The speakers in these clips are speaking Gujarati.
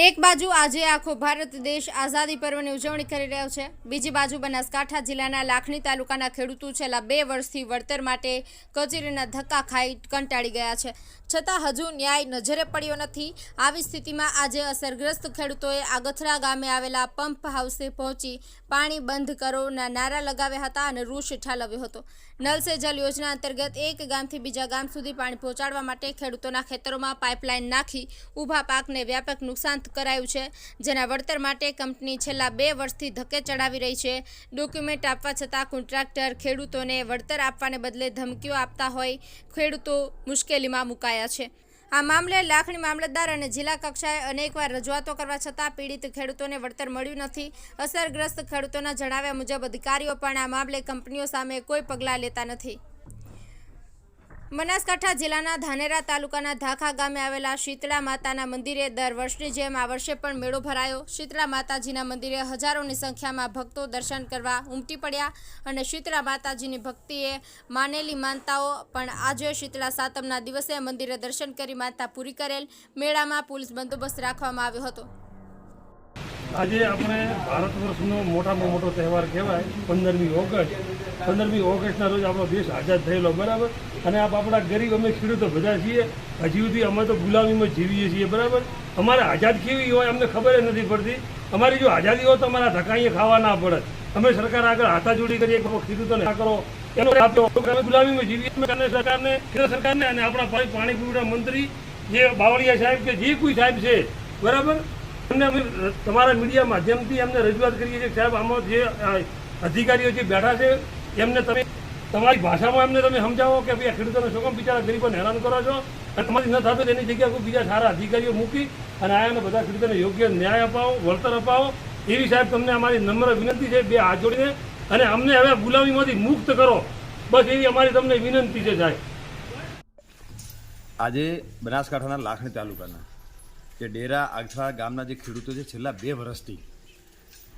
એક બાજુ આજે આખો ભારત દેશ આઝાદી પર્વની ઉજવણી કરી રહ્યો છે. બીજી બાજુ બનાસકાંઠા જિલ્લાના લાખણી તાલુકાના ખેડૂતો છેલ્લા બે વર્ષથી વળતર માટે કચેરીના ધક્કા ખાઈ કંટાળી ગયા છે. છતાં હજુ ન્યાય નજરે પડ્યો નથી. આવી સ્થિતિમાં આજે અસરગ્રસ્ત ખેડૂતોએ આગથરા ગામે આવેલા પંપ હાઉસે પહોંચી પાણી બંધ કરોના નારા લગાવ્યા હતા અને રૂષ ઠાલવ્યો હતો. નલ સે જલ યોજના અંતર્ગત એક ગામથી બીજા ગામ સુધી પાણી પહોંચાડવા માટે ખેડૂતોના ખેતરોમાં પાઇપલાઇન નાખી ઊભા પાકને વ્યાપક નુકસાન કરાયું છે, જેના વળતર માટે કંપની છેલ્લા બે વર્ષથી ધક્કે ચડાવી રહી છે. ડોક્યુમેન્ટ આપવા છતાં કોન્ટ્રાક્ટર ખેડૂતોને વળતર આપવાને બદલે ધમકીઓ આપતા હોય, ખેડૂતો મુશ્કેલીમાં મુકાયા છે. આ મામલે લાખણી મામલતદાર અને જિલ્લા કક્ષાએ અનેકવાર રજૂઆતો કરવા છતાં પીડિત ખેડૂતોને વળતર મળ્યું નથી. અસરગ્રસ્ત ખેડૂતોના જણાવ્યા મુજબ અધિકારીઓ પણ આ મામલે કંપનીઓ સામે કોઈ પગલાં લેતા નથી. બનાસકાંઠા જિલ્લાના ધાનેરા તાલુકાના ધાખા ગામે આવેલા શીતળા માતાના મંદિરે દર વર્ષની જેમ આ વર્ષે પણ મેળો ભરાયો. શીતળા માતાજીના મંદિરે હજારોની સંખ્યામાં ભક્તો દર્શન કરવા ઉમટી પડ્યા અને શીતળા માતાજીની ભક્તિએ માનેલી માનતાઓ પણ આજે શીતળા સાતમના દિવસે મંદિરે દર્શન કરી માનતા પૂરી કરેલ. મેળામાં પોલીસ બંદોબસ્ત રાખવામાં આવ્યો હતો. આજે આપણે ભારત વર્ષનો મોટામાં મોટો તહેવાર કહેવાય, પંદરમી ઓગસ્ટ. પંદરમી ઓગસ્ટના રોજ આપણો દેશ આઝાદ થયેલો, બરાબર? અને આપ આપણા ગરીબ અમે ખેડૂતો બધા છીએ. હજી સુધી અમે તો ગુલામીમાં જીવીએ છીએ, બરાબર? અમારે આઝાદ કેવી હોય અમને ખબર નથી પડતી. અમારી જો આઝાદી હોય તો અમારા ધકાઈએ ખાવા ના પડે. અમે સરકાર આગળ હાથાજોડી કરીએ ખેડૂતોને ના કરો. એનો ગુલામીમાં જીવીએ સરકારને, કેન્દ્ર સરકારને અને આપણા પાણી પાણી પુરવઠા મંત્રી જે બાવળિયા સાહેબ કે જે કોઈ સાહેબ છે, બરાબર? એમને અમે તમારા મીડિયા માધ્યમથી અમને રજૂઆત કરીએ છીએ સાહેબ આમાં જે અધિકારીઓ જે બેઠા છે એમને તમે તમારી ભાષામાં એમને તમે સમજાવો કે ભાઈ આ ખેડૂતોને શું કામ બિચારા ગરીબોને હેરાન કરો છો? અને તમારી ન થતો તેની જગ્યાએ કોઈ બીજા સારા અધિકારીઓ મૂકી અને આયાને બધા ખેડૂતોને યોગ્ય ન્યાય અપાવો, વળતર અપાવો. એવી સાહેબ તમને અમારી નમ્ર વિનંતી છે બે હાથ જોડીને. અને અમને હવે ગુલામીમાંથી મુક્ત કરો. બસ એવી અમારી તમને વિનંતી છે સાહેબ. આજે બનાસકાંઠાના લાખણી તાલુકાના જે ડેરા આગથા ગામના જે ખેડૂતો છે, છેલ્લા બે વર્ષથી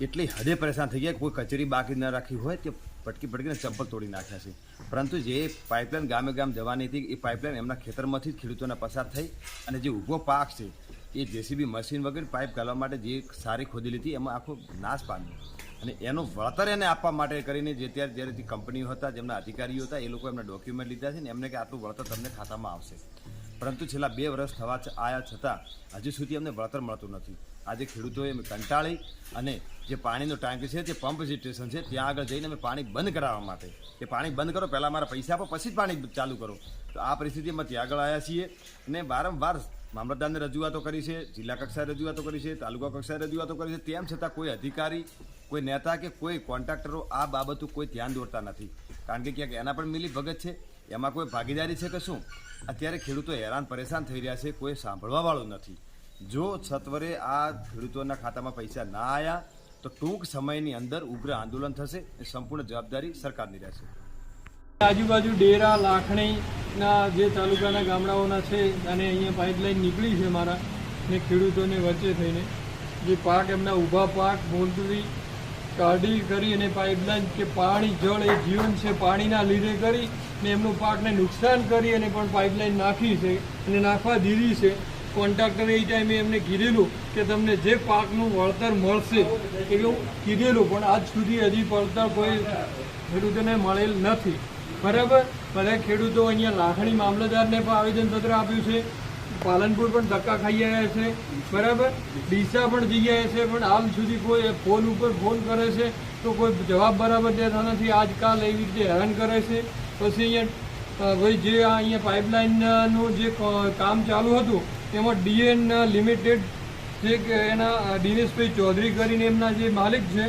એટલી હદે પરેશાન થઈ ગયા કોઈ કચેરી બાકી ન રાખી હોય તે પટકી પટકીને ચંપલ તોડી નાખ્યા છે. પરંતુ જે પાઇપલાઇન ગામે ગામ જવાની હતી, એ પાઇપલાઇન એમના ખેતરમાંથી જ ખેડૂતોને પસાર થઈ અને જે ઊભો પાક છે, એ જેસીબી મશીન વગર પાઇપ ગાળવા માટે જે સારી ખોદી લીધી, એમાં આખો નાશ પામ્યો. અને એનું વળતર એને આપવા માટે કરીને જે ત્યારે જ્યારે જે કંપનીઓ હતા, જેમના અધિકારીઓ હતા, એ લોકો એમના ડોક્યુમેન્ટ લીધા છે ને એમને કે આટલું વળતર તમને ખાતામાં આવશે. પરંતુ છેલ્લા બે વર્ષ થવા આયા છતાં હજુ સુધી અમને વળતર મળતું નથી. આજે ખેડૂતોએ કંટાળી અને જે પાણીનો ટાંક છે તે પંપ સ્ટેશન છે, ત્યાં આગળ જઈને અમે પાણી બંધ કરાવવા માટે. કે પાણી બંધ કરો, પહેલાં મારા પૈસા આપો, પછી જ પાણી ચાલુ કરો. તો આ પરિસ્થિતિમાં ત્યાં આગળ આવ્યા છીએ અને વારંવાર મામલતદારને રજૂઆતો કરી છે, જિલ્લા કક્ષાએ રજૂઆતો કરી છે, તાલુકા કક્ષાએ રજૂઆતો કરી છે. તેમ છતાં કોઈ અધિકારી, કોઈ નેતા કે કોઈ કોન્ટ્રાક્ટરો આ બાબતો કોઈ ધ્યાન દોરતા નથી. કારણ કે ક્યાંક એના પણ મિલી ભગત છે. એમાં કોઈ ભાગીદારી છે કે શું? અત્યારે ખેડૂતો હેરાન પરેશાન થઈ રહ્યા છે, કોઈ સાંભળવાવાળું નથી. જો સત્વરે આ ખેડૂતોના ખાતામાં પૈસા ના આવ્યા તો ટૂંક સમયની અંદર ઉગ્ર આંદોલન થશે એ સંપૂર્ણ જવાબદારી સરકારની રહેશે. આજુબાજુ ડેરા, લાખણીના જે તાલુકાના ગામડાઓના છે અને અહીંયા પાઇપલાઇન નીકળી છે મારા ને ખેડૂતોને વચ્ચે થઈને, જે પાક એમના ઊભા પાક મોલતુરી કાઢી કરી અને પાઇપલાઇન કે પાણી, જળ એ જીવન છે પાણીના લીધે કરી ને એમનું પાકને નુકસાન કરી અને પણ પાઇપલાઇન નાખી છે અને નાખવા દીધી છે. કોન્ટ્રાક્ટરે એ ટાઈમે એમને કીધેલું કે તમને જે પાકનું વળતર મળશે, એવું કીધેલું. પણ આજ સુધી હજી વળતર કોઈ ખેડૂતોને મળેલ નથી. બરાબર? બધા ખેડૂતો અહીંયા લાખણી મામલતદારને પણ આવેદનપત્ર આપ્યું છે. પાલનપુર પણ ધક્કા ખાઈ આવ્યા છે. બરાબર? ડીસા પણ જઈ આવ્યા છે, પણ હાલ સુધી કોઈ ફોન ઉપર ફોન કરે છે તો કોઈ જવાબ બરાબર દેતા નથી. આજકાલ એવી રીતે હેરાન કરે છે. પછી અહીંયા ભાઈ જે આ અહીંયા પાઇપલાઇનનું જે કામ ચાલુ હતું એમાં ડીએન લિમિટેડ જે એના દિનેશભાઈ ચૌધરી કરીને એમના જે માલિક છે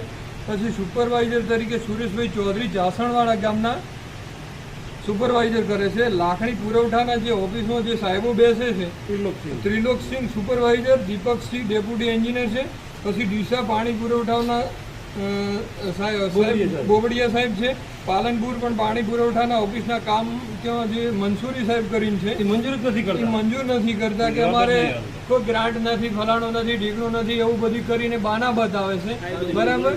પછી સુપરવાઇઝર તરીકે સુરેશભાઈ ચૌધરી જાસણવાડા ગામના સુપરવાઇઝર કરે છે. લાખણી પુરવઠાના જે ઓફિસમાં જે સાહેબો બેસે છે Triloksinh supervisor Deepaksinh deputy engineer છે પછી ડીસા પાણી પુરવઠાના સાહેબ સાહેબ. બોબડિયા સાહેબ છે પાલનપુર પણ પાણી પુરવઠાના ઓફિસના કામ જે મંસૂરી સાહેબ કરીને છે મંજૂર જ નથી કરતા? મંજૂર નથી કરતા કે અમારે કોઈ ગ્રાન્ટ નથી ફલાણો નથી ઢીકણો નથી એવું બધું કરીને બાના બતાવે છે. બરાબર?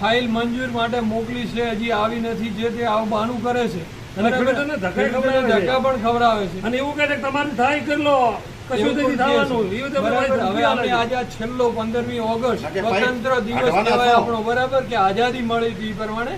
ફાઇલ મંજૂર માટે મોકલી છે હજી આવી નથી જે તે આવું બાનું કરે છે. અને ધક્કા ખવડાવે છે. પણ ખવડાવે છે. અને એવું કહે છે કે તમારે થાય કરી લો છેલ્લો પંદરમી ઓગસ્ટ સ્વતંત્ર દિવસ કહેવાય આપણો બરાબર? કે આઝાદી મળી હતી એ પ્રમાણે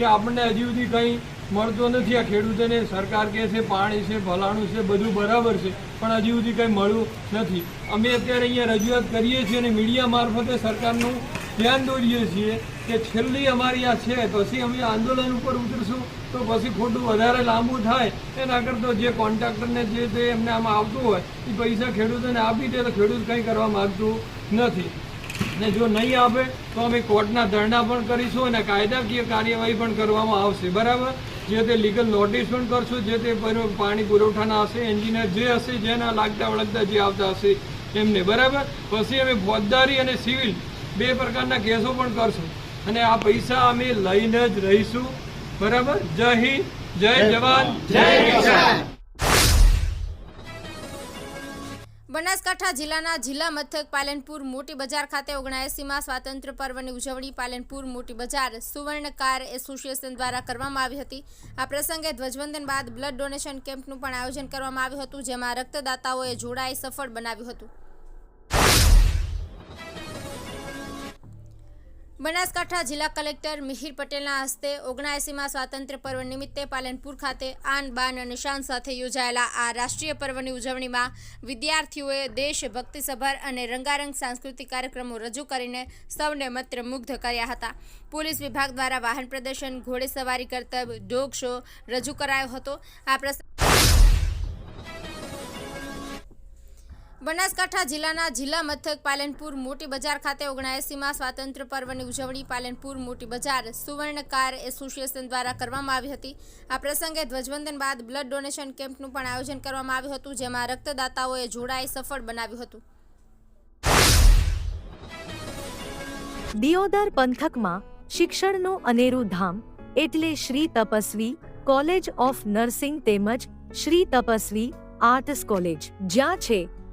કે આપણને હજી સુધી કંઈ મળતું નથી આ ખેડૂતોને. સરકાર કહે છે પાણી છે ભલાણું છે, બધું બરાબર છે, પણ હજી સુધી કંઈ મળ્યું નથી. અમે અત્યારે અહીંયા રજૂઆત કરીએ છીએ અને મીડિયા મારફતે સરકારનું ધ્યાન દોરીએ છીએ કે છેલ્લી અમારી આ છે પછી અમે આંદોલન ઉપર ઉતરશું, તો પછી ખોટું વધારે લાંબુ થાય. એના કરતાં જે કોન્ટ્રાક્ટરને જે તે એમને આમાં આવતું હોય, એ પૈસા ખેડૂતોને આપી દે તો ખેડૂત કંઈ કરવા માગતું નથી. ને જો નહીં આપે તો અમે કોર્ટના ધરણા પણ કરીશું અને કાયદાકીય કાર્યવાહી પણ કરવામાં આવશે. બરાબર? જે તે લીગલ નોટિસ પણ કરશું જે તે પાણી પુરવઠાના હશે એન્જિનિયર જે હશે જેના લાગતા વળગતા જે આવતા હશે એમને. બરાબર? પછી અમે ફોજદારી અને સિવિલ બે પ્રકારના કેસો પણ કરશું. અને આ પૈસા અમે લઈને જ રહીશું. બરાબર? જય હિન્દ જય જવાન. જય કિસાન. બનાસકાંઠા જિલ્લાના જિલ્લા મથક પાલનપુર મોટી બજાર ખાતે ઓગણએસીમાં સ્વાતંત્ર્ય પર્વની ઉજવણી પાલનપુર મોટી બજાર સુવર્ણકાર એસોસિએશન દ્વારા કરવામાં આવી હતી. આ પ્રસંગે ધ્વજવંદન બાદ બ્લડ ડોનેશન કેમ્પનું પણ આયોજન કરવામાં આવ્યું હતું, જેમાં રક્તદાતાઓએ જોડાઈ સફળ બનાવ્યું હતું. બનાસકાંઠા જિલ્લા કલેક્ટર મિહિર પટેલના હસ્તે ઓગણએંસીમાં સ્વાતંત્ર્ય પર્વ નિમિત્તે પાલનપુર ખાતે આન બાન અને શાન સાથે યોજાયેલા આ રાષ્ટ્રીય પર્વની ઉજવણીમાં વિદ્યાર્થીઓએ દેશભક્તિસભર અને રંગારંગ સાંસ્કૃતિક કાર્યક્રમો રજૂ કરીને સૌને મંત્રમુગ્ધ કર્યા હતા. પોલીસ વિભાગ દ્વારા વાહન પ્રદર્શન, ઘોડેસવારી કરતબ, ડોગ શો રજૂ કરાયો હતો. આ પ્રસંગે બનાસકાંઠા જિલ્લાના જિલ્લા મથક પાલનપુર મોટી બજાર ખાતે ઓગણએંસીમાં સ્વાતંત્ર્ય પર્વની ઉજવણી પાલનપુર મોટી બજાર સુવર્ણકાર એસોસિએશન દ્વારા કરવામાં આવી હતી. આ પ્રસંગે ધ્વજવંદન બાદ બ્લડ ડોનેશન કેમ્પનું પણ આયોજન કરવામાં આવ્યું હતું, જેમાં રક્તદાતાઓએ જોડાઈ સફળ બનાવ્યું હતું. દિયોદર પંથકમાં શિક્ષણનું અનેરું ધામ એટલે Shri Tapasvi College of Nursing તેમજ શ્રી તપસ્વી આર્ટસ કોલેજ, જ્યાં છે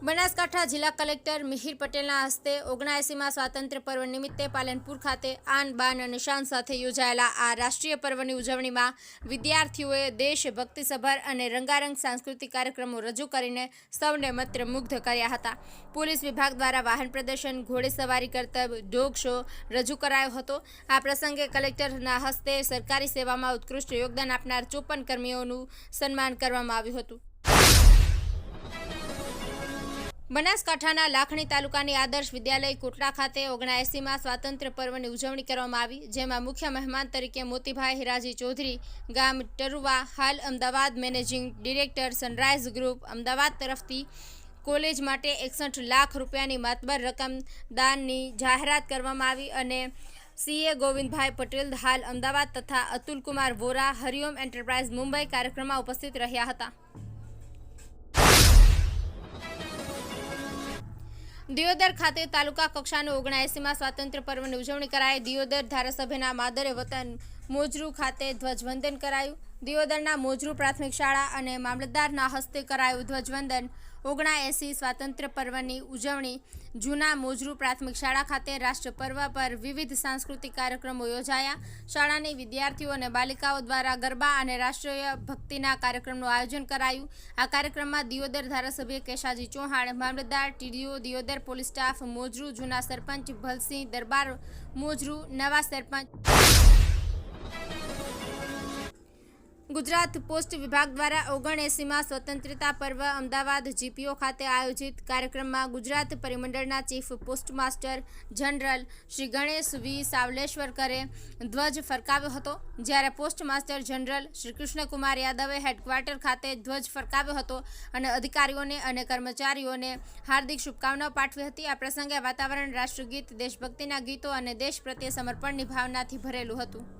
Banaskantha જિલ્લા કલેક્ટર મિહિર પટેલના હસ્તે ઓગણએંસીમાં સ્વાતંત્ર્ય પર્વ નિમિત્તે પાલનપુર ખાતે આન બાન અને શાન સાથે યોજાયેલા આ રાષ્ટ્રીય પર્વની ઉજવણીમાં વિદ્યાર્થીઓએ દેશભક્તિસભર અને રંગારંગ સાંસ્કૃતિક કાર્યક્રમો રજૂ કરીને સૌને મંત્રમુગ્ધ કર્યા હતા. પોલીસ વિભાગ દ્વારા વાહન પ્રદર્શન ઘોડેસવારી કરતબ, ડોગ શો રજૂ કરાયો હતો. આ પ્રસંગે કલેક્ટરના હસ્તે સરકારી સેવામાં ઉત્કૃષ્ટ યોગદાન આપનાર ચોપન કર્મીઓનું સન્માન કરવામાં આવ્યું હતું. બનાસકાંઠાના લાખણી તાલુકાની આદર્શ વિદ્યાલય કોટડા ખાતે ઓગણએંસીમાં સ્વાતંત્ર્ય પર્વની ઉજવણી કરવામાં આવી, જેમાં મુખ્ય મહેમાન તરીકે મોતીભાઈ હિરાજી ચૌધરી, ગામ ટરુવા, હાલ Ahmedabad managing director sunrise group, Ahmedabad તરફથી કોલેજ માટે એકસઠ લાખ રૂપિયાની માતબર રકમ દાનની જાહેરાત કરવામાં આવી અને સીએ ગોવિંદભાઈ પટેલ હાલ અમદાવાદ તથા અતુલકુમાર વોરા હરિઓમ એન્ટરપ્રાઇઝ મુંબઈ કાર્યક્રમમાં ઉપસ્થિત રહ્યા હતા. દિયોદર ખાતે તાલુકા કક્ષાનો ઓગણએંસીમાં સ્વાતંત્ર્ય પર્વની ઉજવણી કરાઈ. દિયોદર ધારાસભ્યના માદરે વતન મોજરૂ ખાતે ધ્વજવંદન કરાયું. દિયોદરના મોજરૂ પ્રાથમિક શાળા અને મામલતદારના હસ્તે કરાયું ધ્વજવંદન. ઓગણએંસી સ્વાતંત્ર્ય પર્વની ઉજવણી જૂના મોજરૂ પ્રાથમિક શાળા ખાતે રાષ્ટ્ર પર્વ પર વિવિધ સાંસ્કૃતિક કાર્યક્રમો યોજાયા. શાળાની વિદ્યાર્થીઓ અને બાલિકાઓ દ્વારા ગરબા અને રાષ્ટ્રીય ભક્તિના કાર્યક્રમનું આયોજન કરાયું. આ કાર્યક્રમમાં દિયોદર ધારાસભ્ય કેશાજી ચૌહાણ, મામલતદાર TDO Deodar police staff, Mojru જૂના સરપંચ ભલસિંહ દરબાર, મોજરૂ નવા સરપંચ ગુજરાત પોસ્ટ વિભાગ દ્વારા ઓગણએંસીમાં સ્વતંત્રતા પર્વ અમદાવાદ જીપીઓ ખાતે આયોજિત કાર્યક્રમમાં Gujarat પરિમંડળના chief postmaster general Shri Ganesh V. સાવલેશ્વરકરે ધ્વજ ફરકાવ્યો હતો. જ્યારે પોસ્ટમાસ્ટર જનરલ શ્રી કૃષ્ણકુમાર યાદવે હેડક્વાર્ટર ખાતે ધ્વજ ફરકાવ્યો હતો અને અધિકારીઓને અને કર્મચારીઓને હાર્દિક શુભકામનાઓ પાઠવી હતી. આ પ્રસંગે વાતાવરણ, રાષ્ટ્રગીત, દેશભક્તિના ગીતો અને દેશ પ્રત્યે સમર્પણની ભાવનાથી ભરેલું હતું.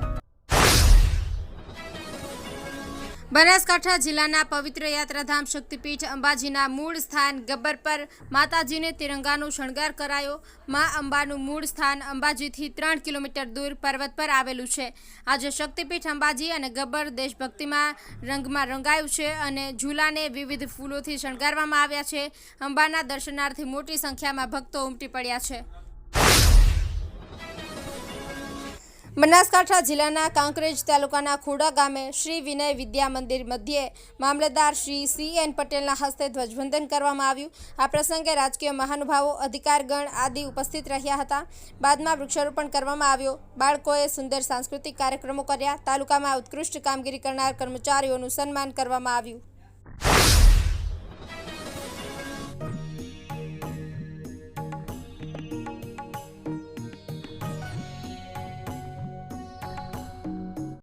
બનાસકાંઠા જિલ્લાના પવિત્ર યાત્રાધામ શક્તિપીઠ અંબાજીના મૂળ સ્થાન ગબ્બર પર માતાજીને તિરંગાનો શણગાર કરાયો. મા અંબાનું મૂળ સ્થાન અંબાજીથી ત્રણ કિલોમીટર દૂર પર્વત પર આવેલું છે. આજે શક્તિપીઠ અંબાજી અને ગબ્બર દેશભક્તિમાં રંગમાં રંગાયું છે અને ઝૂલાને વિવિધ ફૂલોથી શણગારવામાં આવ્યા છે. અંબાના દર્શનાર્થે મોટી સંખ્યામાં ભક્તો ઉમટી પડ્યા છે. બનાસકાંઠા જિલ્લાના કાંકરેજ તાલુકાના ખોડા ગામે શ્રી વિનય વિદ્યા મંદિર મધ્યે મામલતદાર શ્રી સી એન પટેલના હસ્તે ધ્વજવંદન કરવામાં આવ્યું. આ પ્રસંગે રાજકીય મહાનુભાવો, અધિકારગણ આદિ ઉપસ્થિત રહ્યા હતા. બાદમાં વૃક્ષારોપણ કરવામાં આવ્યો. બાળકોએ સુંદર સાંસ્કૃતિક કાર્યક્રમો કર્યા. તાલુકામાં ઉત્કૃષ્ટ કામગીરી કરનાર કર્મચારીઓનું સન્માન કરવામાં આવ્યું.